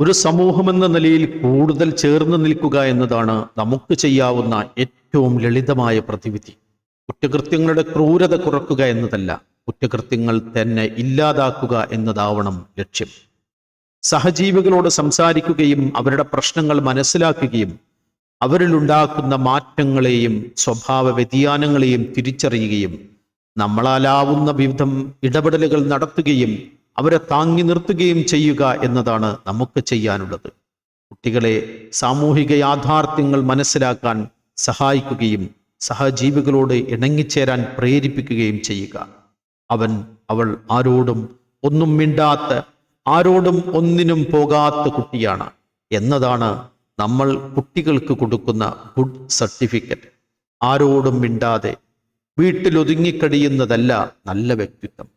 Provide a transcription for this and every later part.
ഒരു സമൂഹമെന്ന നിലയിൽ കൂടുതൽ ചേർന്ന് നിൽക്കുക എന്നതാണ് നമുക്ക് ചെയ്യാവുന്ന ഏറ്റവും ലളിതമായ പ്രതിവിധി. കുറ്റകൃത്യങ്ങളുടെ ക്രൂരത കുറക്കുക എന്നതല്ല കുറ്റകൃത്യങ്ങൾ തന്നെ ഇല്ലാതാക്കുക എന്നതാവണം ലക്ഷ്യം. സഹജീവികളോട് സംസാരിക്കുകയും അവരുടെ പ്രശ്നങ്ങൾ മനസ്സിലാക്കുകയും അവരിലുണ്ടാക്കുന്ന മാറ്റങ്ങളെയും സ്വഭാവ വ്യതിയാനങ്ങളെയും തിരിച്ചറിയുകയും നമ്മളാലാവുന്ന വിധം ഇടപെടലുകൾ നടത്തുകയും അവരെ താങ്ങി നിർത്തുകയും ചെയ്യുക എന്നതാണ് നമുക്ക് ചെയ്യാനുള്ളത്. കുട്ടികളെ സാമൂഹിക യാഥാർത്ഥ്യങ്ങൾ മനസ്സിലാക്കാൻ സഹായിക്കുകയും സഹജീവികളോട് ഇണങ്ങിച്ചേരാൻ പ്രേരിപ്പിക്കുകയും ചെയ്യുക. അവൻ അവൾ ആരോടും ഒന്നും മിണ്ടാത്ത ആരോടും ഒന്നിനും പോകാത്ത കുട്ടിയാണ്. എന്നതാണ് നമ്മൾ കുട്ടികൾക്ക് കൊടുക്കുന്ന ഗുഡ് സർട്ടിഫിക്കറ്റ്. ആരോടും മിണ്ടാതെ വീട്ടിൽ ഒതുങ്ങിക്കഴിയുന്നതല്ല നല്ല വ്യക്തിത്വം.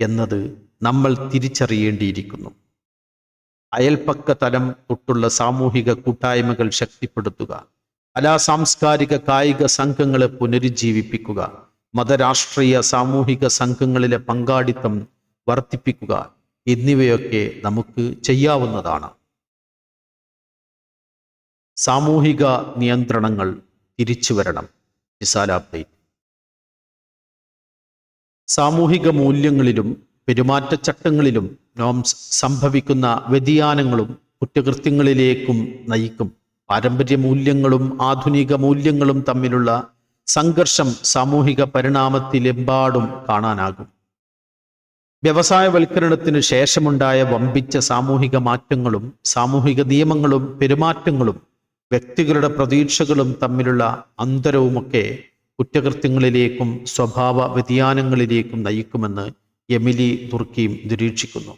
എന്നത് നമ്മൾ തിരിച്ചറിയേണ്ടിയിരിക്കുന്നു. അയൽപക്ക തലം തൊട്ടുള്ള സാമൂഹിക കൂട്ടായ്മകൾ ശക്തിപ്പെടുത്തുക. കലാ സാംസ്കാരിക കായിക സംഘങ്ങളെ പുനരുജ്ജീവിപ്പിക്കുക. മതരാഷ്ട്രീയ സാമൂഹിക സംഘങ്ങളിലെ പങ്കാളിത്തം വർദ്ധിപ്പിക്കുക എന്നിവയൊക്കെ നമുക്ക് ചെയ്യാവുന്നതാണ്. സാമൂഹിക നിയന്ത്രണങ്ങൾ തിരിച്ചു വരണം. നിസാല അപ്ഡേറ്റ്. സാമൂഹിക മൂല്യങ്ങളിലും പെരുമാറ്റച്ചട്ടങ്ങളിലും നോംസ് സംഭവിക്കുന്ന വ്യതിയാനങ്ങളും കുറ്റകൃത്യങ്ങളിലേക്കും നയിക്കും. പാരമ്പര്യ മൂല്യങ്ങളും ആധുനിക മൂല്യങ്ങളും തമ്മിലുള്ള സംഘർഷം സാമൂഹിക പരിണാമത്തിലെമ്പാടും കാണാനാകും. വ്യവസായവൽക്കരണത്തിന് ശേഷമുണ്ടായ വമ്പിച്ച സാമൂഹിക മാറ്റങ്ങളും സാമൂഹിക നിയമങ്ങളും പെരുമാറ്റങ്ങളും വ്യക്തികളുടെ പ്രതീക്ഷകളും തമ്മിലുള്ള അന്തരവുമൊക്കെ കുറ്റകൃത്യങ്ങളിലേക്കും സ്വഭാവ വ്യതിയാനങ്ങളിലേക്കും നയിക്കുമെന്ന് എമിലി തുർക്കിയും നിരീക്ഷിക്കുന്നു.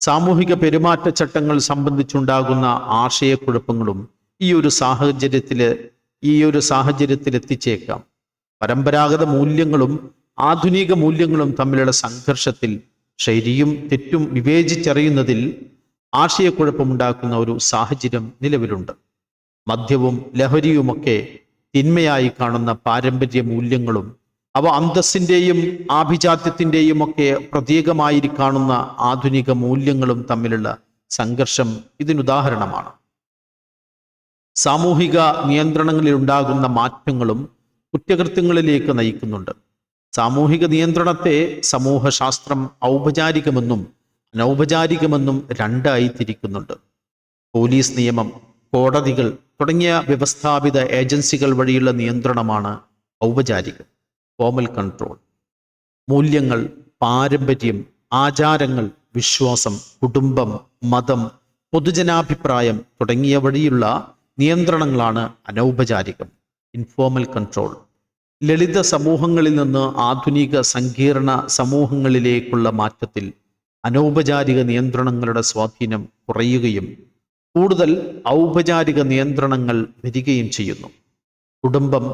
സാമൂഹിക പെരുമാറ്റച്ചട്ടങ്ങൾ സംബന്ധിച്ചുണ്ടാകുന്ന ആശയക്കുഴപ്പങ്ങളും ഈ ഒരു സാഹചര്യത്തിൽ ഈ ഒരു സാഹചര്യത്തിൽ എത്തിച്ചേക്കാം പരമ്പരാഗത മൂല്യങ്ങളും ആധുനിക മൂല്യങ്ങളും തമ്മിലുള്ള സംഘർഷത്തിൽ ശരിയും തെറ്റും വിവേചിച്ചറിയുന്നതിൽ ആശയക്കുഴപ്പമുണ്ടാക്കുന്ന ഒരു സാഹചര്യം നിലവിലുണ്ട്. മദ്യവും ലഹരിയുമൊക്കെ തിന്മയായി കാണുന്ന പാരമ്പര്യ മൂല്യങ്ങളും അവ അന്തസ്സിന്റെയും ആഭിജാത്യത്തിന്റെയും ഒക്കെ പ്രതീകമായി കാണുന്ന ആധുനിക മൂല്യങ്ങളും തമ്മിലുള്ള സംഘർഷം ഇതിനുദാഹരണമാണ് സാമൂഹിക നിയന്ത്രണങ്ങളിൽ ഉണ്ടാകുന്ന മാറ്റങ്ങളും കുറ്റകൃത്യങ്ങളിലേക്ക് നയിക്കുന്നുണ്ട്. സാമൂഹിക നിയന്ത്രണത്തെ സമൂഹശാസ്ത്രം ഔപചാരികമെന്നും അനൗപചാരികമെന്നും രണ്ടായി തിരിക്കുന്നുണ്ട്. പോലീസ് നിയമം കോടതികൾ തുടങ്ങിയ വ്യവസ്ഥാപിത ഏജൻസികൾ വഴിയുള്ള നിയന്ത്രണമാണ് ഔപചാരികം. ഫോമൽ കൺട്രോൾ മൂല്യങ്ങൾ പാരമ്പര്യം ആചാരങ്ങൾ വിശ്വാസം കുടുംബം മതം പൊതുജനാഭിപ്രായം തുടങ്ങിയ വഴിയുള്ള നിയന്ത്രണങ്ങളാണ് അനൗപചാരികം ഇൻഫോമൽ കൺട്രോൾ ലളിത സമൂഹങ്ങളിൽ നിന്ന് ആധുനിക സങ്കീർണ സമൂഹങ്ങളിലേക്കുള്ള മാറ്റത്തിൽ അനൗപചാരിക നിയന്ത്രണങ്ങളുടെ സ്വാധീനം കുറയുകയും കൂടുതൽ ഔപചാരിക നിയന്ത്രണങ്ങൾ വരികയും ചെയ്യുന്നു. കുടുംബം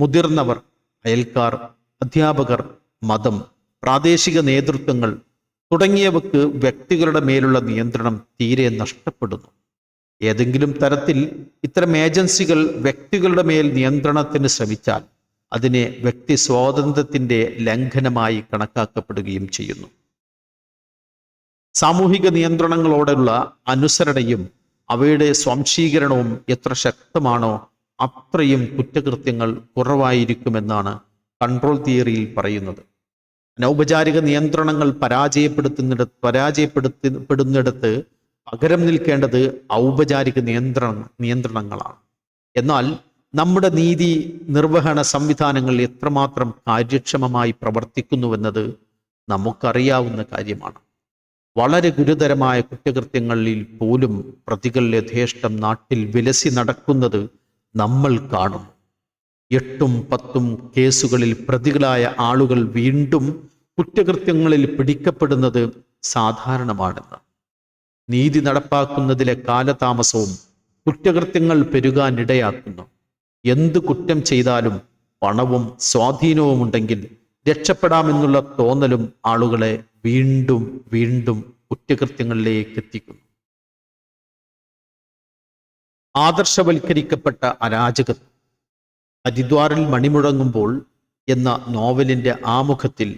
മുതിർന്നവർ അയൽക്കാർ അധ്യാപകർ മതം പ്രാദേശിക നേതൃത്വങ്ങൾ തുടങ്ങിയവക്ക് വ്യക്തികളുടെ മേലുള്ള നിയന്ത്രണം തീരെ നഷ്ടപ്പെടുന്നു. ഏതെങ്കിലും തരത്തിൽ ഇത്തരം ഏജൻസികൾ വ്യക്തികളുടെ മേൽ നിയന്ത്രണത്തിന് ശ്രമിച്ചാൽ അതിനെ വ്യക്തി സ്വാതന്ത്ര്യത്തിന്റെ ലംഘനമായി കണക്കാക്കപ്പെടുകയും ചെയ്യുന്നു. സാമൂഹിക നിയന്ത്രണങ്ങളോടുള്ള അനുസരണയും അവയുടെ സ്വാംശീകരണവും എത്ര ശക്തമാണോ അത്രയും കുറ്റകൃത്യങ്ങൾ കുറവായിരിക്കുമെന്നാണ് കൺട്രോൾ തിയറിയിൽ പറയുന്നത്. അനൗപചാരിക നിയന്ത്രണങ്ങൾ പരാജയപ്പെടുത്തുന്നിട പരാജയപ്പെടുത്തപ്പെടുന്നിടത്ത് പകരം നിൽക്കേണ്ടത് ഔപചാരിക നിയന്ത്രണ നിയന്ത്രണങ്ങളാണ്. എന്നാൽ നമ്മുടെ നീതി നിർവഹണ സംവിധാനങ്ങൾ എത്രമാത്രം കാര്യക്ഷമമായി പ്രവർത്തിക്കുന്നുവെന്നത് നമുക്കറിയാവുന്ന കാര്യമാണ്. വളരെ ഗുരുതരമായ കുറ്റകൃത്യങ്ങളിൽ പോലും പ്രതികൾ യഥേഷ്ടം നാട്ടിൽ വിലസി നടക്കുന്നത് നമ്മൾ കാണും. എട്ടും പത്തും കേസുകളിൽ പ്രതികളായ ആളുകൾ വീണ്ടും കുറ്റകൃത്യങ്ങളിൽ പിടിക്കപ്പെടുന്നത് സാധാരണമാണെന്ന്. നീതി നടപ്പാക്കുന്നതിലെ കാലതാമസവും കുറ്റകൃത്യങ്ങൾ പെരുകാനിടയാക്കുന്നു. എന്ത് കുറ്റം ചെയ്താലും പണവും സ്വാധീനവും ഉണ്ടെങ്കിൽ രക്ഷപ്പെടാമെന്നുള്ള തോന്നലും ആളുകളെ വീണ്ടും വീണ്ടും കുറ്റകൃത്യങ്ങളിലേക്ക് എത്തിക്കുന്നു. ആദർശവൽക്കരിക്കപ്പെട്ട അരാജകത്വം ഹരിദ്വാറിൽ മണിമുഴങ്ങുമ്പോൾ എന്ന നോവലിന്റെ ആമുഖത്തിൽ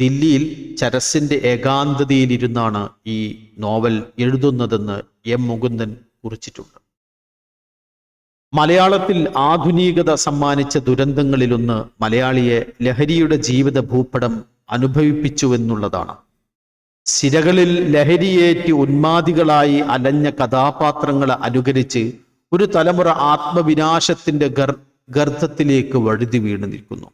ദില്ലിയിൽ ചരസിന്റെ ഏകാന്തതയിലിരുന്നാണ് ഈ നോവൽ എഴുതുന്നതെന്ന് എം മുകുന്ദൻ കുറിച്ചിട്ടുണ്ട്. മലയാളത്തിൽ ആധുനികത സമ്മാനിച്ച ദുരന്തങ്ങളിലൊന്ന് മലയാളിയെ ലഹരിയുടെ ജീവിത ഭൂപടം അനുഭവിപ്പിച്ചുവെന്നുള്ളതാണ്. സിരകളിൽ ലഹരിയേറ്റി ഉന്മാദികളായി അലഞ്ഞ കഥാപാത്രങ്ങളെ അനുകരിച്ച് ഒരു തലമുറ ആത്മവിനാശത്തിന്റെ ഗർ ഗർത്തത്തിലേക്ക് വഴുതി വീണ് നിൽക്കുന്നു.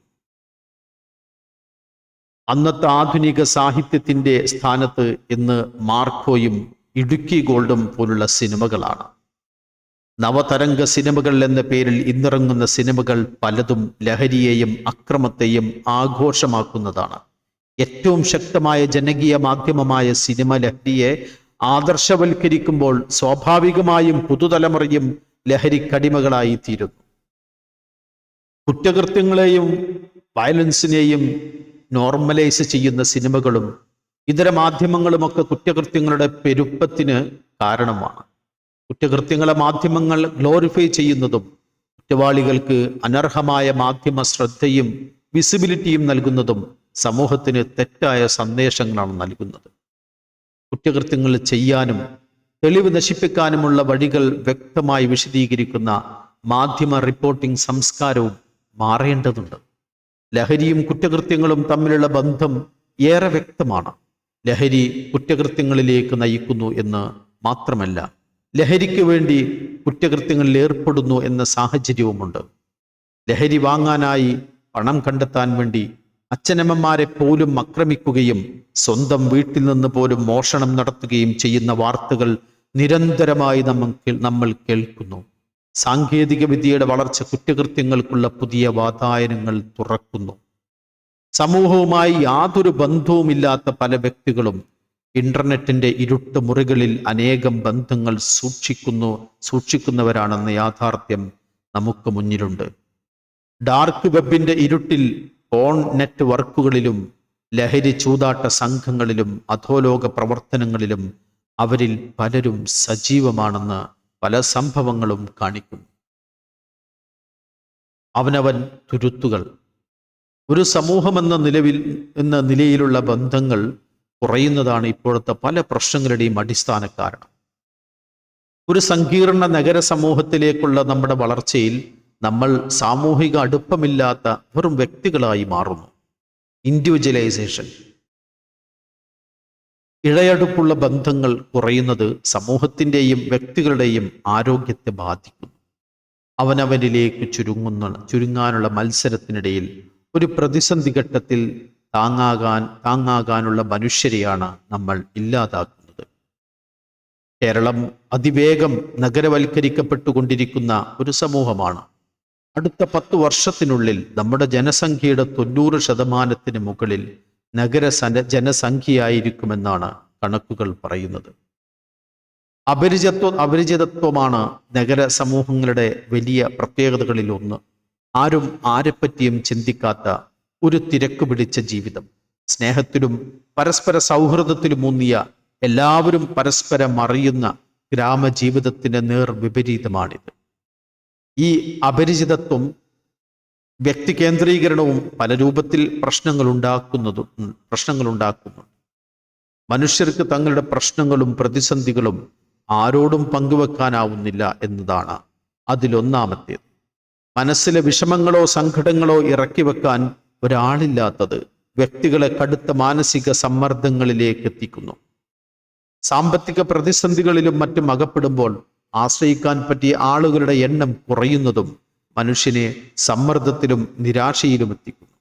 അന്നത്തെ ആധുനിക സാഹിത്യത്തിന്റെ സ്ഥാനത്ത് ഇന്ന് മാർക്കോയും ഇടുക്കി ഗോൾഡും പോലുള്ള സിനിമകളാണ്. നവതരംഗ സിനിമകൾ എന്ന പേരിൽ ഇന്നിറങ്ങുന്ന സിനിമകൾ പലതും ലഹരിയെയും അക്രമത്തെയും ആഘോഷമാക്കുന്നതാണ്. ഏറ്റവും ശക്തമായ ജനകീയ മാധ്യമമായ സിനിമ ലഹരിയെ ആദർശവൽക്കരിക്കുമ്പോൾ സ്വാഭാവികമായും പുതുതലമുറയും ലഹരിക്കടിമകളായി തീരുന്നു. കുറ്റകൃത്യങ്ങളെയും വയലൻസിനെയും നോർമലൈസ് ചെയ്യുന്ന സിനിമകളും ഇതര മാധ്യമങ്ങളുമൊക്കെ കുറ്റകൃത്യങ്ങളുടെ പെരുപ്പത്തിന് കാരണമാണ്. കുറ്റകൃത്യങ്ങളെ മാധ്യമങ്ങൾ ഗ്ലോറിഫൈ ചെയ്യുന്നതും കുറ്റവാളികൾക്ക് അനർഹമായ മാധ്യമ ശ്രദ്ധയും വിസിബിലിറ്റിയും നൽകുന്നതും സമൂഹത്തിന് തെറ്റായ സന്ദേശങ്ങളാണ് നൽകുന്നത്. കുറ്റകൃത്യങ്ങൾ ചെയ്യാനും തെളിവ് നശിപ്പിക്കാനുമുള്ള വഴികൾ വ്യക്തമായി വിശദീകരിക്കുന്ന മാധ്യമ റിപ്പോർട്ടിംഗ് സംസ്കാരവും മാറേണ്ടതുണ്ട്. ലഹരിയും കുറ്റകൃത്യങ്ങളും തമ്മിലുള്ള ബന്ധം ഏറെ വ്യക്തമാണ്. ലഹരി കുറ്റകൃത്യങ്ങളിലേക്ക് നയിക്കുന്നു എന്ന് മാത്രമല്ല ലഹരിക്ക് വേണ്ടി കുറ്റകൃത്യങ്ങളിൽ ഏർപ്പെടുന്നു എന്ന സാഹചര്യവുമുണ്ട്. ലഹരി വാങ്ങാനായി പണം കണ്ടെത്താൻ വേണ്ടി അച്ഛനമ്മമാരെ പോലും ആക്രമിക്കുകയും സ്വന്തം വീട്ടിൽ നിന്ന് പോലും മോഷണം നടത്തുകയും ചെയ്യുന്ന വാർത്തകൾ നിരന്തരമായി നമ്മൾ നമ്മൾ കേൾക്കുന്നു. സാങ്കേതിക വിദ്യയുടെ വളർച്ച കുറ്റകൃത്യങ്ങൾക്കുള്ള പുതിയ വാതായനങ്ങൾ തുറക്കുന്നു. സമൂഹവുമായി യാതൊരു ബന്ധവുമില്ലാത്ത പല വ്യക്തികളും ഇന്റർനെറ്റിന്റെ ഇരുട്ട് മുറികളിൽ അനേകം ബന്ധങ്ങൾ സൂക്ഷിക്കുന്നു സൂക്ഷിക്കുന്നവരാണെന്ന യാഥാർത്ഥ്യം നമുക്ക് മുന്നിലുണ്ട്. ഡാർക്ക് വെബിന്റെ ഇരുട്ടിൽ ഫോൺ നെറ്റ്വർക്കുകളിലും ലഹരി ചൂതാട്ട സംഘങ്ങളിലും അധോലോക പ്രവർത്തനങ്ങളിലും അവരിൽ പലരും സജീവമാണെന്ന് പല സംഭവങ്ങളും കാണിക്കുന്നു. അവനവൻ തുരുത്തുകൾ. ഒരു സമൂഹമെന്ന നിലവിൽ എന്ന നിലയിലുള്ള ബന്ധങ്ങൾ കുറയുന്നതാണ് ഇപ്പോഴത്തെ പല പ്രശ്നങ്ങളുടെയും അടിസ്ഥാന കാരണം ഒരു സങ്കീർണ നഗര സമൂഹത്തിലേക്കുള്ള നമ്മുടെ വളർച്ചയിൽ നമ്മൾ സാമൂഹിക അടുപ്പമില്ലാത്ത വെറും വ്യക്തികളായി മാറുന്നു. ഇൻഡിവിജ്വലൈസേഷൻ ഇഴയടുപ്പുള്ള ബന്ധങ്ങൾ കുറയുന്നത് സമൂഹത്തിന്റെയും വ്യക്തികളുടെയും ആരോഗ്യത്തെ ബാധിക്കുന്നു അവനവനിലേക്ക് ചുരുങ്ങുന്ന ചുരുങ്ങാനുള്ള മത്സരത്തിനിടയിൽ ഒരു പ്രതിസന്ധി ഘട്ടത്തിൽ താങ്ങാകാൻ താങ്ങാകാനുള്ള മനുഷ്യരെയാണ് നമ്മൾ ഇല്ലാതാക്കുന്നത്. കേരളം അതിവേഗം നഗരവൽക്കരിക്കപ്പെട്ടുകൊണ്ടിരിക്കുന്ന ഒരു സമൂഹമാണ്. അടുത്ത പത്ത് വർഷത്തിനുള്ളിൽ നമ്മുടെ ജനസംഖ്യയുടെ തൊണ്ണൂറ് ശതമാനത്തിന് മുകളിൽ നഗര ജനസംഖ്യയായിരിക്കുമെന്നാണ് കണക്കുകൾ പറയുന്നത്. അപരിചിത്വ അപരിചിതത്വമാണ് നഗര സമൂഹങ്ങളുടെ വലിയ പ്രത്യേകതകളിൽ ഒന്ന് ആരും ആരെപ്പറ്റിയും ചിന്തിക്കാത്ത ഒരു തിരക്ക് പിടിച്ച ജീവിതം. സ്നേഹത്തിലും പരസ്പര സൗഹൃദത്തിലും ഊന്നിയ എല്ലാവരും പരസ്പരം അറിയുന്ന ഗ്രാമജീവിതത്തിന്റെ നേർ വിപരീതമാണിത്. ഈ അപരിചിതത്വം വ്യക്തി കേന്ദ്രീകരണവും പല രൂപത്തിൽ പ്രശ്നങ്ങൾ ഉണ്ടാക്കുന്നു മനുഷ്യർക്ക് തങ്ങളുടെ പ്രശ്നങ്ങളും പ്രതിസന്ധികളും ആരോടും പങ്കുവെക്കാനാവുന്നില്ല എന്നതാണ് അതിലൊന്നാമത്തേത്. മനസ്സിലെ വിഷമങ്ങളോ സങ്കടങ്ങളോ ഇറക്കി വെക്കാൻ ഒരാളില്ലാത്തത് വ്യക്തികളെ കടുത്ത മാനസിക സമ്മർദ്ദങ്ങളിലേക്ക് എത്തിക്കുന്നു. സാമ്പത്തിക പ്രതിസന്ധികളിലും മറ്റും അകപ്പെടുമ്പോൾ ആശ്രയിക്കാൻ പറ്റിയ ആളുകളുടെ എണ്ണം കുറയുന്നതും മനുഷ്യനെ സമ്മർദ്ദത്തിലും നിരാശയിലും എത്തിക്കുന്നു.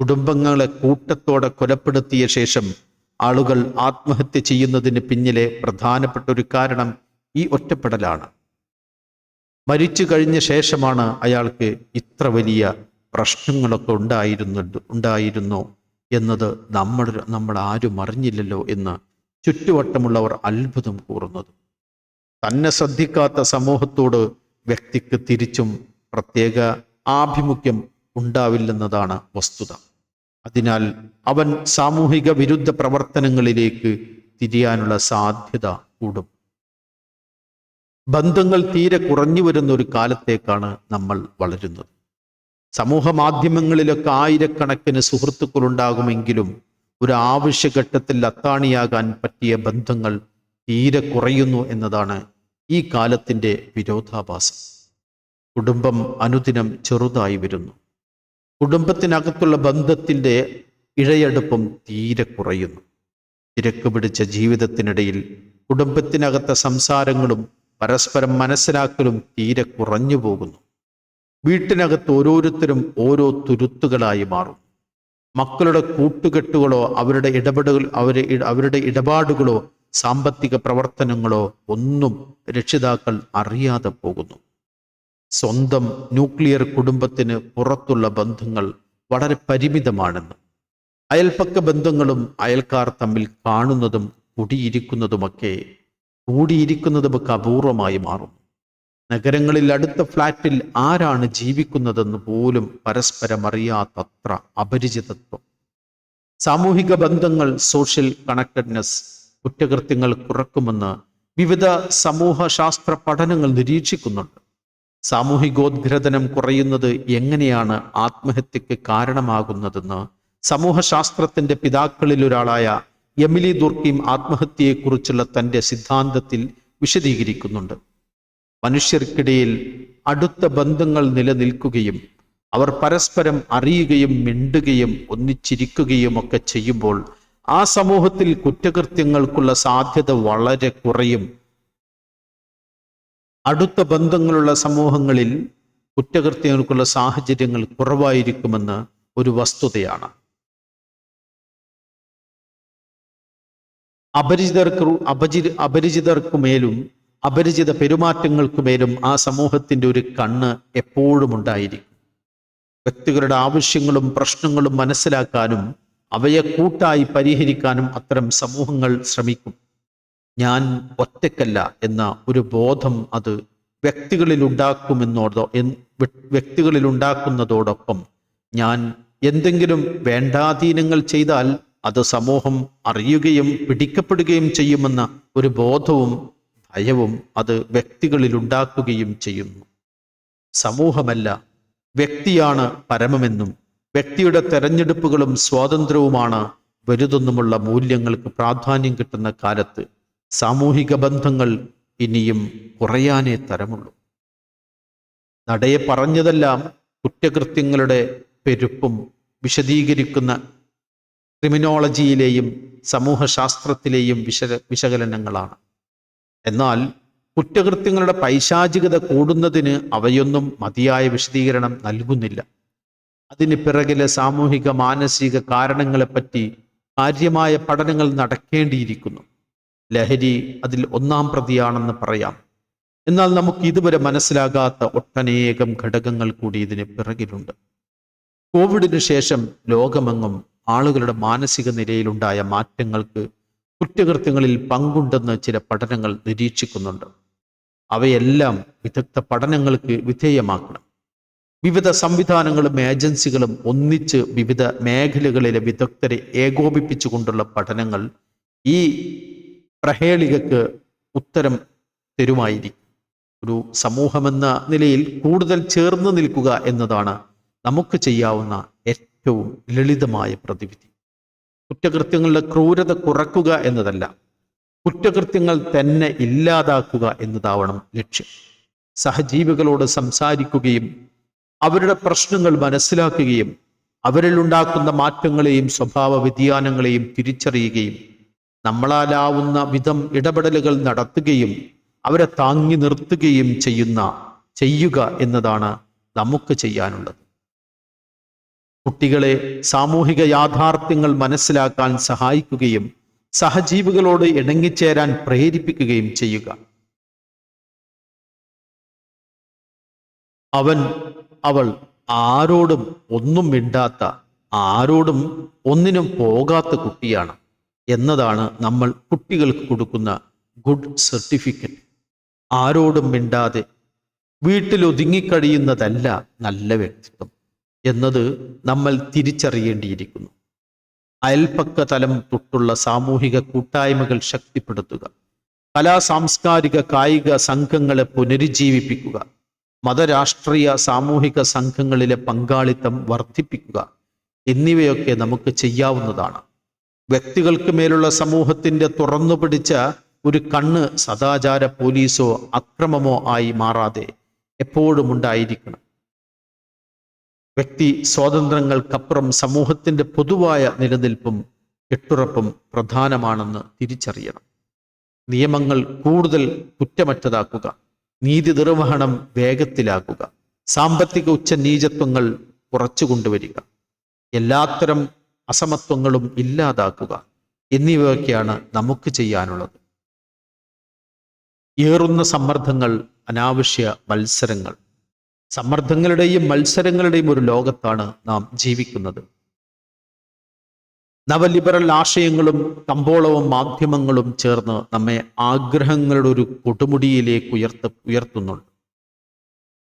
കുടുംബങ്ങളെ കൂട്ടത്തോടെ കൊലപ്പെടുത്തിയ ശേഷം ആളുകൾ ആത്മഹത്യ ചെയ്യുന്നതിന് പിന്നിലെ പ്രധാനപ്പെട്ട ഒരു കാരണം ഈ ഒറ്റപ്പെടലാണ്. മരിച്ചു കഴിഞ്ഞ ശേഷമാണ് അയാൾക്ക് ഇത്ര വലിയ പ്രശ്നങ്ങളൊക്കെ ഉണ്ടായിരുന്നു ഉണ്ടായിരുന്നു എന്നത് നമ്മൾ നമ്മൾ ആരും അറിഞ്ഞില്ലല്ലോ എന്ന് ചുറ്റുവട്ടമുള്ളവർ അത്ഭുതം കൂറുന്നത്. തന്നെ ശ്രദ്ധിക്കാത്ത സമൂഹത്തോട് വ്യക്തിക്ക് തിരിച്ചും പ്രത്യേക ആഭിമുഖ്യം ഉണ്ടാവില്ലെന്നതാണ് വസ്തുത. അതിനാൽ അവൻ സാമൂഹിക വിരുദ്ധ പ്രവർത്തനങ്ങളിലേക്ക് തിരിയാനുള്ള സാധ്യത കൂടും. ബന്ധങ്ങൾ തീരെ കുറഞ്ഞു വരുന്ന ഒരു കാലത്തേക്കാണ് നമ്മൾ വളരുന്നത്. സമൂഹ മാധ്യമങ്ങളിലൊക്കെ ആയിരക്കണക്കിന് സുഹൃത്തുക്കൾ ഉണ്ടാകുമെങ്കിലും ഒരു ആവശ്യഘട്ടത്തിൽ അത്താണിയാകാൻ പറ്റിയ ബന്ധങ്ങൾ തീരെ കുറയുന്നു എന്നതാണ് ഈ കാലത്തിന്റെ വിരോധാഭാസം. കുടുംബം അനുദിനം ചെറുതായി വരുന്നു. കുടുംബത്തിനകത്തുള്ള ബന്ധത്തിന്റെ ഇഴയടുപ്പം തീരെ കുറയുന്നു. തിരക്ക് പിടിച്ച ജീവിതത്തിനിടയിൽ കുടുംബത്തിനകത്തെ സംസാരങ്ങളും പരസ്പരം മനസ്സിലാക്കലും തീരെ കുറഞ്ഞു പോകുന്നു. വീട്ടിനകത്ത് ഓരോരുത്തരും ഓരോ തുരുത്തുകളായി മാറും മക്കളുടെ കൂട്ടുകെട്ടുകളോ അവരുടെ ഇടപെടൽ അവരെ അവരുടെ ഇടപാടുകളോ സാമ്പത്തിക പ്രവർത്തനങ്ങളോ ഒന്നും രക്ഷിതാക്കൾ അറിയാതെ പോകുന്നു. സ്വന്തം ന്യൂക്ലിയർ കുടുംബത്തിന് പുറത്തുള്ള ബന്ധങ്ങൾ വളരെ പരിമിതമാണെന്ന് അയൽപ്പക്ക ബന്ധങ്ങളും അയൽക്കാർ തമ്മിൽ കാണുന്നതും കുടിയിരിക്കുന്നതുമൊക്കെ കൂടിയിരിക്കുന്നതുമൊക്കെ അപൂർവമായി മാറും. നഗരങ്ങളിൽ അടുത്ത ഫ്ലാറ്റിൽ ആരാണ് ജീവിക്കുന്നതെന്ന് പോലും പരസ്പരം അറിയാത്തത്ര അപരിചിതത്വം. സാമൂഹിക ബന്ധങ്ങൾ സോഷ്യൽ കണക്റ്റഡ്നെസ് കുറ്റകൃത്യങ്ങൾ കുറക്കുമെന്ന് വിവിധ സമൂഹ ശാസ്ത്ര പഠനങ്ങൾ നിരീക്ഷിക്കുന്നുണ്ട്. സാമൂഹികോദ്ഗ്രഥനം കുറയുന്നത് എങ്ങനെയാണ് ആത്മഹത്യക്ക് കാരണമാകുന്നതെന്ന് സമൂഹശാസ്ത്രത്തിന്റെ പിതാക്കളിൽ ഒരാളായ എമിലി ദുർക്കിം ആത്മഹത്യയെക്കുറിച്ചുള്ള തന്റെ സിദ്ധാന്തത്തിൽ വിശദീകരിക്കുന്നുണ്ട്. മനുഷ്യർക്കിടയിൽ അടുത്ത ബന്ധങ്ങൾ നിലനിൽക്കുകയും അവർ പരസ്പരം അറിയുകയും മിണ്ടുകയും ഒന്നിച്ചിരിക്കുകയും ഒക്കെ ചെയ്യുമ്പോൾ ആ സമൂഹത്തിൽ കുറ്റകൃത്യങ്ങൾക്കുള്ള സാധ്യത വളരെ കുറയും. അടുത്ത ബന്ധങ്ങളുള്ള സമൂഹങ്ങളിൽ കുറ്റകൃത്യങ്ങൾക്കുള്ള സാഹചര്യങ്ങൾ കുറവായിരിക്കുമെന്ന് ഒരു വസ്തുതയാണ്. അപരിചിതർക്ക് അപചി അപരിചിതർക്കുമേലും അപരിചിത പെരുമാറ്റങ്ങൾക്കുമേലും ആ സമൂഹത്തിന്റെ ഒരു കണ്ണ് എപ്പോഴും ഉണ്ടായിരിക്കും. വ്യക്തികളുടെ ആവശ്യങ്ങളും പ്രശ്നങ്ങളും മനസ്സിലാക്കാനും അവയെ കൂട്ടായി പരിഹരിക്കാനും അത്തരം സമൂഹങ്ങൾ ശ്രമിക്കും. ഞാൻ ഒറ്റക്കല്ല എന്ന ഒരു ബോധം അത് വ്യക്തികളിൽ ഉണ്ടാക്കുമെന്നോടോ വ്യക്തികളിൽ ഉണ്ടാക്കുന്നതോടൊപ്പം ഞാൻ എന്തെങ്കിലും വേണ്ടാധീനങ്ങൾ ചെയ്താൽ അത് സമൂഹം അറിയുകയും പിടിക്കപ്പെടുകയും ചെയ്യുമെന്ന ഒരു ബോധവും ഭയവും അത് വ്യക്തികളിൽ ഉണ്ടാക്കുകയും ചെയ്യുന്നു. സമൂഹമല്ല വ്യക്തിയാണ് പരമമെന്നും വ്യക്തിയുടെ തെരഞ്ഞെടുപ്പുകളും സ്വാതന്ത്ര്യവുമാണ് വലുതെന്നുമുള്ള മൂല്യങ്ങൾക്ക് പ്രാധാന്യം കിട്ടുന്ന കാലത്ത് സാമൂഹിക ബന്ധങ്ങൾ ഇനിയും കുറയാനേ തരമുള്ളൂ. നടയെ പറഞ്ഞതെല്ലാം കുറ്റകൃത്യങ്ങളുടെ പെരുപ്പും വിശദീകരിക്കുന്ന ക്രിമിനോളജിയിലെയും സമൂഹശാസ്ത്രത്തിലെയും വിശ വിശകലനങ്ങളാണ്. എന്നാൽ കുറ്റകൃത്യങ്ങളുടെ പൈശാചികത കൂടുന്നതിന് അവയൊന്നും മതിയായ വിശദീകരണം നൽകുന്നില്ല. അതിന് പിറകിലെ സാമൂഹിക മാനസിക കാരണങ്ങളെപ്പറ്റി കാര്യമായ പഠനങ്ങൾ നടക്കേണ്ടിയിരിക്കുന്നു. ലഹരി അതിൽ ഒന്നാം പ്രതിയാണെന്ന് പറയാം. എന്നാൽ നമുക്ക് ഇതുവരെ മനസ്സിലാകാത്ത ഒട്ടനേകം ഘടകങ്ങൾ കൂടി ഇതിന് പിറകിലുണ്ട്. കോവിഡിന് ശേഷം ലോകമെങ്ങും ആളുകളുടെ മാനസിക നിലയിലുണ്ടായ മാറ്റങ്ങൾക്ക് കുറ്റകൃത്യങ്ങളിൽ പങ്കുണ്ടെന്ന് ചില പഠനങ്ങൾ നിരീക്ഷിക്കുന്നുണ്ട്. അവയെല്ലാം വിദഗ്ധ പഠനങ്ങൾക്ക് വിധേയമാക്കണം. വിവിധ സംവിധാനങ്ങളും ഏജൻസികളും ഒന്നിച്ച് വിവിധ മേഖലകളിലെ വിദഗ്ധരെ ഏകോപിപ്പിച്ചുകൊണ്ടുള്ള പഠനങ്ങൾ ഈ പ്രഹേളികക്ക് ഉത്തരം തരുമായിരിക്കും. ഒരു സമൂഹമെന്ന നിലയിൽ കൂടുതൽ ചേർന്ന് നിൽക്കുക എന്നതാണ് നമുക്ക് ചെയ്യാവുന്ന ഏറ്റവും ലളിതമായ പ്രതിവിധി. കുറ്റകൃത്യങ്ങളുടെ ക്രൂരത കുറക്കുക എന്നതല്ല കുറ്റകൃത്യങ്ങൾ തന്നെ ഇല്ലാതാക്കുക എന്നതാവണം ലക്ഷ്യം. സഹജീവികളോട് സംസാരിക്കുകയും അവരുടെ പ്രശ്നങ്ങൾ മനസ്സിലാക്കുകയും അവരിലുണ്ടാക്കുന്ന മാറ്റങ്ങളെയും സ്വഭാവ വ്യതിയാനങ്ങളെയും തിരിച്ചറിയുകയും നമ്മളാലാവുന്ന വിധം ഇടപെടലുകൾ നടത്തുകയും അവരെ താങ്ങി നിർത്തുകയും ചെയ്യുന്ന ചെയ്യുക എന്നതാണ് നമുക്ക് ചെയ്യാനുള്ളത്. കുട്ടികളെ സാമൂഹിക യാഥാർത്ഥ്യങ്ങൾ മനസ്സിലാക്കാൻ സഹായിക്കുകയും സഹജീവികളോട് ഇണങ്ങിച്ചേരാൻ പ്രേരിപ്പിക്കുകയും ചെയ്യുക. അവൻ അവൾ ആരോടും ഒന്നും മിണ്ടാത്ത ആരോടും ഒന്നിനും പോകാത്ത കുട്ടിയാണ്. എന്നതാണ് നമ്മൾ കുട്ടികൾക്ക് കൊടുക്കുന്ന ഗുഡ് സർട്ടിഫിക്കറ്റ്. ആരോടും മിണ്ടാതെ വീട്ടിലൊതുങ്ങിക്കഴിയുന്നതല്ല നല്ല വ്യക്തിത്വം എന്നത് നമ്മൾ തിരിച്ചറിയേണ്ടിയിരിക്കുന്നു. അയൽപ്പക്ക തലം തൊട്ടുള്ള സാമൂഹിക കൂട്ടായ്മകൾ ശക്തിപ്പെടുത്തുക. കലാ സാംസ്കാരിക കായിക സംഘങ്ങളെ പുനരുജ്ജീവിപ്പിക്കുക. മതരാഷ്ട്രീയ സാമൂഹിക സംഘങ്ങളിലെ പങ്കാളിത്തം വർദ്ധിപ്പിക്കുക. എന്നിവയൊക്കെ നമുക്ക് ചെയ്യാവുന്നതാണ്. വ്യക്തികൾക്ക് മേലുള്ള സമൂഹത്തിന്റെ തുറന്നു പിടിച്ച ഒരു കണ്ണ് സദാചാര പോലീസോ അക്രമമോ ആയി മാറാതെ എപ്പോഴും ഉണ്ടായിരിക്കണം. വ്യക്തി സ്വാതന്ത്ര്യങ്ങൾക്കപ്പുറം സമൂഹത്തിന്റെ പൊതുവായ നിലനിൽപ്പും കെട്ടുറപ്പും പ്രധാനമാണെന്ന് തിരിച്ചറിയണം. നിയമങ്ങൾ കൂടുതൽ കുറ്റമറ്റതാക്കുക. നീതി നിർവഹണം വേഗത്തിലാക്കുക. സാമ്പത്തിക ഉച്ച നീചത്വങ്ങൾ കുറച്ചു കൊണ്ടുവരിക. എല്ലാത്തരം അസമത്വങ്ങളും ഇല്ലാതാക്കുക എന്നിവയൊക്കെയാണ് നമുക്ക് ചെയ്യാനുള്ളത്. ഏറുന്ന സമ്മർദ്ദങ്ങൾ അനാവശ്യ മത്സരങ്ങൾ. സമ്മർദ്ദങ്ങളുടെയും മത്സരങ്ങളുടെയും ഒരു ലോകത്താണ് നാം ജീവിക്കുന്നത്. നവലിബറൽ ആശയങ്ങളും കമ്പോളവും മാധ്യമങ്ങളും ചേർന്ന് നമ്മെ ആഗ്രഹങ്ങളുടെ ഒരു കൊടുമുടിയിലേക്ക് ഉയർത്ത ഉയർത്തുന്നുണ്ട്.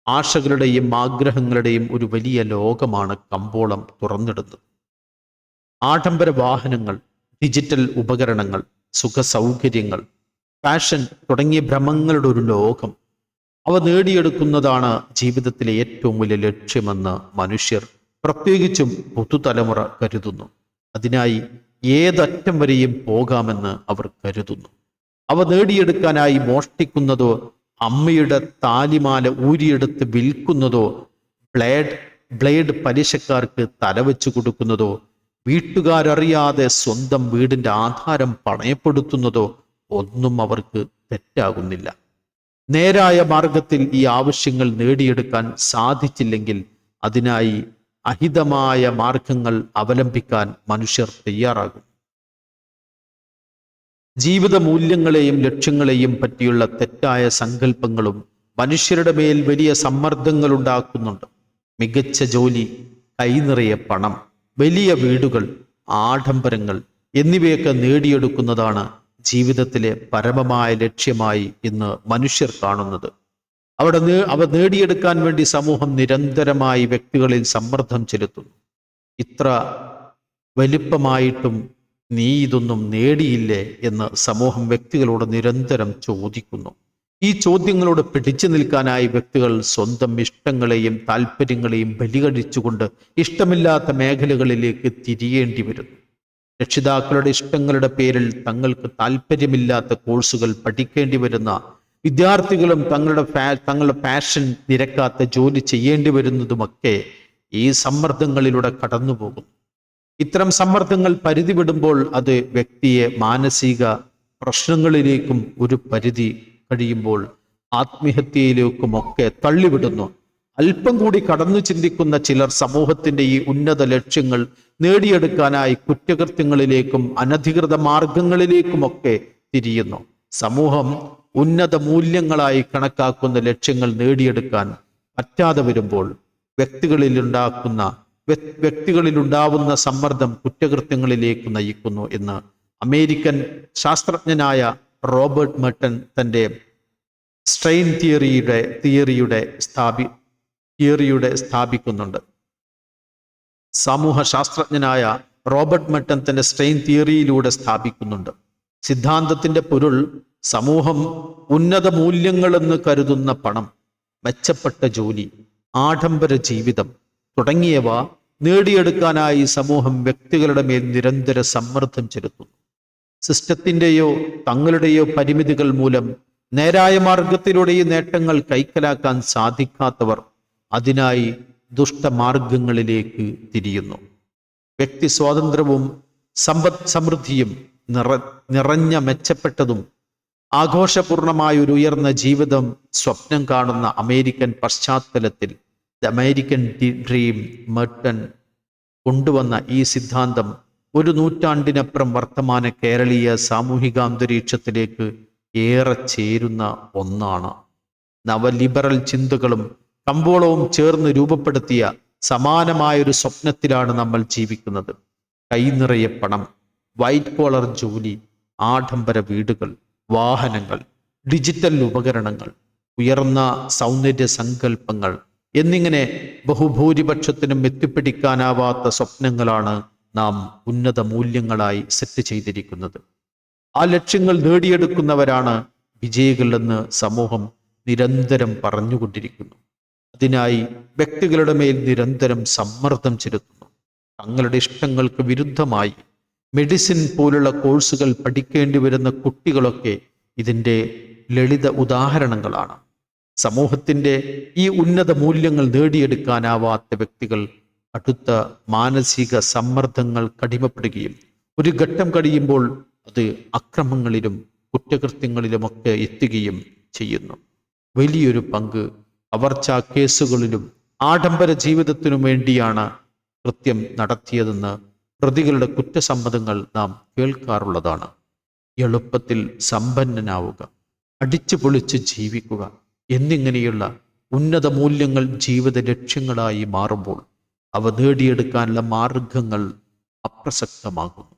ആശകളുടെയും ആഗ്രഹങ്ങളുടെയും ഒരു വലിയ ലോകമാണ് കമ്പോളം തുറന്നിടുന്നത്. ആഡംബര വാഹനങ്ങൾ ഡിജിറ്റൽ ഉപകരണങ്ങൾ സുഖസൗകര്യങ്ങൾ ഫാഷൻ തുടങ്ങിയ ഭ്രമങ്ങളുടെ ഒരു ലോകം. അവ നേടിയെടുക്കുന്നതാണ് ജീവിതത്തിലെ ഏറ്റവും വലിയ ലക്ഷ്യമെന്ന് മനുഷ്യർ പ്രത്യേകിച്ചും പുതുതലമുറ കരുതുന്നു. അതിനായി ഏതറ്റം വരെയും പോകാമെന്ന് അവർ കരുതുന്നു. അവ നേടിയെടുക്കാനായി മോഷ്ടിക്കുന്നതോ അമ്മയുടെ താലിമാല ഊരിയെടുത്ത് വിൽക്കുന്നതോ ബ്ലേഡ് ബ്ലേഡ് പലിശക്കാർക്ക് തലവെച്ചു കൊടുക്കുന്നതോ വീട്ടുകാരറിയാതെ സ്വന്തം വീടിന്റെ ആധാരം പണയപ്പെടുത്തുന്നതോ ഒന്നും അവർക്ക് തെറ്റാകുന്നില്ല. നേരായ മാർഗത്തിൽ ഈ ആവശ്യങ്ങൾ നേടിയെടുക്കാൻ സാധിച്ചില്ലെങ്കിൽ അതിനായി അഹിതമായ മാർഗങ്ങൾ അവലംബിക്കാൻ മനുഷ്യർ തയ്യാറാകും. ജീവിത മൂല്യങ്ങളെയും ലക്ഷ്യങ്ങളെയും പറ്റിയുള്ള തെറ്റായ സങ്കല്പങ്ങളും മനുഷ്യരുടെ മേൽ വലിയ സമ്മർദ്ദങ്ങൾ ഉണ്ടാക്കുന്നുണ്ട്. മികച്ച ജോലി കൈനിറയെ പണം വലിയ വീടുകൾ ആഡംബരങ്ങൾ എന്നിവയൊക്കെ നേടിയെടുക്കുന്നതാണ് ജീവിതത്തിലെ പരമമായ ലക്ഷ്യമായി ഇന്ന് മനുഷ്യർ കാണുന്നത്. അവിടെ അവ നേടിയെടുക്കാൻ വേണ്ടി സമൂഹം നിരന്തരമായി വ്യക്തികളിൽ സമ്മർദ്ദം ചെലുത്തുന്നു. ഇത്ര വലിപ്പമായിട്ടും നീ ഇതൊന്നും നേടിയില്ലേ എന്ന് സമൂഹം വ്യക്തികളോട് നിരന്തരം ചോദിക്കുന്നു. ഈ ചോദ്യങ്ങളോട് പിടിച്ചു നിൽക്കാനായി വ്യക്തികൾ സ്വന്തം ഇഷ്ടങ്ങളെയും താല്പര്യങ്ങളെയും ബലികഴിച്ചുകൊണ്ട് ഇഷ്ടമില്ലാത്ത മേഖലകളിലേക്ക് തിരിയേണ്ടി വരുന്നു. രക്ഷിതാക്കളുടെ ഇഷ്ടങ്ങളുടെ പേരിൽ തങ്ങൾക്ക് താല്പര്യമില്ലാത്ത കോഴ്സുകൾ പഠിക്കേണ്ടി വരുന്ന വിദ്യാർത്ഥികളും തങ്ങളുടെ ഫാ തങ്ങളുടെ പാഷൻ നിരക്കാത്ത ജോലി ചെയ്യേണ്ടി വരുന്നതുമൊക്കെ ഈ സമ്മർദ്ദങ്ങളിലൂടെ കടന്നുപോകുന്നു. ഇത്തരം സമ്മർദ്ദങ്ങൾ പരിധി വിടുമ്പോൾ അത് വ്യക്തിയെ മാനസിക പ്രശ്നങ്ങളിലേക്കും ഒരു പരിധി കഴിയുമ്പോൾ ആത്മഹത്യയിലേക്കുമൊക്കെ തള്ളിവിടുന്നു. അല്പം കൂടി കടന്നു ചിന്തിക്കുന്ന ചിലർ സമൂഹത്തിന്റെ ഈ ഉന്നത ലക്ഷ്യങ്ങൾ നേടിയെടുക്കാനായി കുറ്റകൃത്യങ്ങളിലേക്കും അനധികൃത മാർഗങ്ങളിലേക്കുമൊക്കെ തിരിയുന്നു. സമൂഹം ഉന്നത മൂല്യങ്ങളായി കണക്കാക്കുന്ന ലക്ഷ്യങ്ങൾ നേടിയെടുക്കാൻ പറ്റാതെ വരുമ്പോൾ വ്യക്തികളിൽ ഉണ്ടാവുന്ന സമ്മർദ്ദം കുറ്റകൃത്യങ്ങളിലേക്ക് നയിക്കുന്നു എന്ന് അമേരിക്കൻ ശാസ്ത്രജ്ഞനായ റോബർട്ട് മെട്ടൻ തന്റെ സ്ട്രെയിൻ തിയറിയുടെ തിയറിയുടെ സ്ഥാപി തിയറിയുടെ സ്ഥാപിക്കുന്നുണ്ട്. സമൂഹ ശാസ്ത്രജ്ഞനായ റോബർട്ട് മെട്ടൻ തന്റെ സ്ട്രെയിൻ തിയറിയിലൂടെ സ്ഥാപിക്കുന്നുണ്ട്. സിദ്ധാന്തത്തിന്റെ പൊരുൾ സമൂഹം ഉന്നത മൂല്യങ്ങളെന്ന് കരുതുന്ന പണം മെച്ചപ്പെട്ട ജോലി ആഡംബര ജീവിതം തുടങ്ങിയവ നേടിയെടുക്കാനായി സമൂഹം വ്യക്തികളുടെ മേൽ നിരന്തര സമ്മർദ്ദം ചെലുത്തുന്നു. സിസ്റ്റത്തിന്റെയോ തങ്ങളുടെയോ പരിമിതികൾ മൂലം നേരായ മാർഗത്തിലൂടെ ഈ നേട്ടങ്ങൾ കൈക്കലാക്കാൻ സാധിക്കാത്തവർ അതിനായി ദുഷ്ടമാർഗങ്ങളിലേക്ക് തിരിയുന്നു. വ്യക്തി സ്വാതന്ത്ര്യവും സമ്പദ് സമൃദ്ധിയും നിറ നിറഞ്ഞ മെച്ചപ്പെട്ടതും ആഘോഷപൂർണമായ ഒരു ഉയർന്ന ജീവിതം സ്വപ്നം കാണുന്ന അമേരിക്കൻ പശ്ചാത്തലത്തിൽ ദ അമേരിക്കൻ ഡ്രീം മെർട്ടൺ കൊണ്ടുവന്ന ഈ സിദ്ധാന്തം ഒരു നൂറ്റാണ്ടിനപ്പുറം വർത്തമാന കേരളീയ സാമൂഹികാന്തരീക്ഷത്തിലേക്ക് ഏറെ ചേരുന്ന ഒന്നാണ്. നവലിബറൽ ചിന്തകളും കമ്പോളവും ചേർന്ന് രൂപപ്പെടുത്തിയ സമാനമായൊരു സ്വപ്നത്തിലാണ് നമ്മൾ ജീവിക്കുന്നത്. കൈനിറയെ പണം വൈറ്റ് കോളർ ജോലി ആഡംബര വീടുകൾ വാഹനങ്ങൾ ഡിജിറ്റൽ ഉപകരണങ്ങൾ ഉയർന്ന സൗന്ദര്യ സങ്കല്പങ്ങൾ എന്നിങ്ങനെ ബഹുഭൂരിപക്ഷത്തിനും എത്തിപ്പിടിക്കാനാവാത്ത സ്വപ്നങ്ങളാണ് നാം ഉന്നത മൂല്യങ്ങളായി സെറ്റ് ചെയ്തിരിക്കുന്നത്. ആ ലക്ഷ്യങ്ങൾ നേടിയെടുക്കുന്നവരാണ് വിജയികളെന്ന് സമൂഹം നിരന്തരം പറഞ്ഞുകൊണ്ടിരിക്കുന്നു. അതിനായി വ്യക്തികളുടെ മേൽ നിരന്തരം സമ്മർദ്ദം ചെലുത്തുന്നു. തങ്ങളുടെ ഇഷ്ടങ്ങൾക്ക് വിരുദ്ധമായി മെഡിസിൻ പോലുള്ള കോഴ്സുകൾ പഠിക്കേണ്ടി വരുന്ന കുട്ടികളൊക്കെ ഇതിന്റെ ലളിത ഉദാഹരണങ്ങളാണ്. സമൂഹത്തിന്റെ ഈ ഉന്നത മൂല്യങ്ങൾ നേടിയെടുക്കാനാവാത്ത വ്യക്തികൾ അടുത്ത മാനസിക സമ്മർദ്ദങ്ങൾ കടിമപ്പെടുകയും ഒരു ഘട്ടം കഴിയുമ്പോൾ അത് അക്രമങ്ങളിലും കുറ്റകൃത്യങ്ങളിലുമൊക്കെ എത്തുകയും ചെയ്യുന്നു. വലിയൊരു പങ്ക് കവർച്ചാ കേസുകളിലും ആഡംബര ജീവിതത്തിനു വേണ്ടിയാണ് കൃത്യം നടത്തിയതെന്ന് പ്രതികളുടെ കുറ്റസമ്മതങ്ങൾ നാം കേൾക്കാറുള്ളതാണ്. എളുപ്പത്തിൽ സമ്പന്നനാവുക അടിച്ചു പൊളിച്ച് ജീവിക്കുക എന്നിങ്ങനെയുള്ള ഉന്നത മൂല്യങ്ങൾ ജീവിത ലക്ഷ്യങ്ങളായി മാറുമ്പോൾ അവ നേടിയെടുക്കാനുള്ള മാർഗങ്ങൾ അപ്രസക്തമാകുന്നു.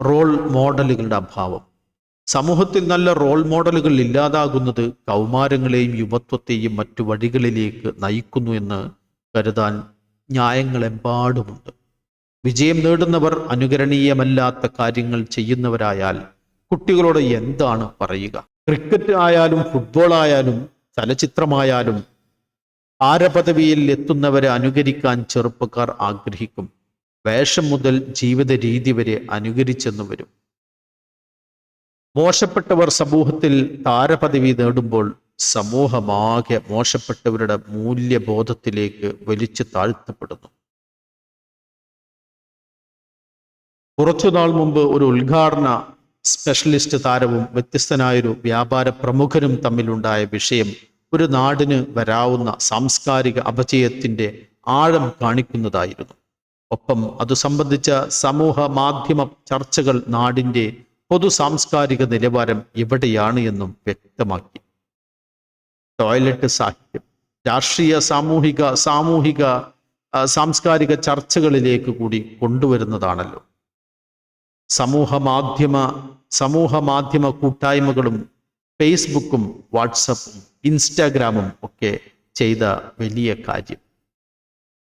റോൾ മോഡലുകളുടെ അഭാവം. സമൂഹത്തിൽ നല്ല റോൾ മോഡലുകൾ ഇല്ലാതാകുന്നത് കൗമാരങ്ങളെയും യുവത്വത്തെയും മറ്റു വഴികളിലേക്ക് നയിക്കുന്നു എന്ന് കരുതാൻ ന്യായങ്ങളെമ്പാടുമുണ്ട്. വിജയം നേടുന്നവർ അനുകരണീയമല്ലാത്ത കാര്യങ്ങൾ ചെയ്യുന്നവരായാൽ കുട്ടികളോട് എന്താണ് പറയുക? ക്രിക്കറ്റ് ആയാലും ഫുട്ബോൾ ആയാലും ചലച്ചിത്രമായാലും ആരപദവിയിൽ എത്തുന്നവരെ അനുകരിക്കാൻ ചെറുപ്പക്കാർ ആഗ്രഹിക്കും. വേഷം മുതൽ ജീവിത രീതി വരെ അനുകരിച്ചെന്നു വരും. മോശപ്പെട്ടവർ സമൂഹത്തിൽ താരപദവി നേടുമ്പോൾ സമൂഹമാകെ മോശപ്പെട്ടവരുടെ മൂല്യബോധത്തിലേക്ക് വലിച്ചു താഴ്ത്തപ്പെടുന്നു. കുറച്ചുനാൾ മുമ്പ് ഒരു ഉദ്ഘാടന സ്പെഷ്യലിസ്റ്റ് താരവും വ്യത്യസ്തനായൊരു വ്യാപാര പ്രമുഖനും തമ്മിലുണ്ടായ വിഷയം ഒരു നാടിന് വരാവുന്ന സാംസ്കാരിക അപചയത്തിന്റെ ആഴം കാണിക്കുന്നതായിരുന്നു. ഒപ്പം അത് സംബന്ധിച്ച സമൂഹ മാധ്യമ ചർച്ചകൾ നാടിന്റെ പൊതു സാംസ്കാരിക നിലവാരം എവിടെയാണ് എന്നും വ്യക്തമാക്കി. ടോയ്ലറ്റ് സാഹിത്യം രാഷ്ട്രീയ സാമൂഹിക സാമൂഹിക സാംസ്കാരിക ചർച്ചകളിലേക്ക് കൂടി കൊണ്ടുവരുന്നതാണല്ലോ. സമൂഹ മാധ്യമ സമൂഹ മാധ്യമ കൂട്ടായ്മകളും ഫേസ്ബുക്കും വാട്സപ്പും ഇൻസ്റ്റാഗ്രാമും ഒക്കെ ചെയ്ത വലിയ കാര്യം.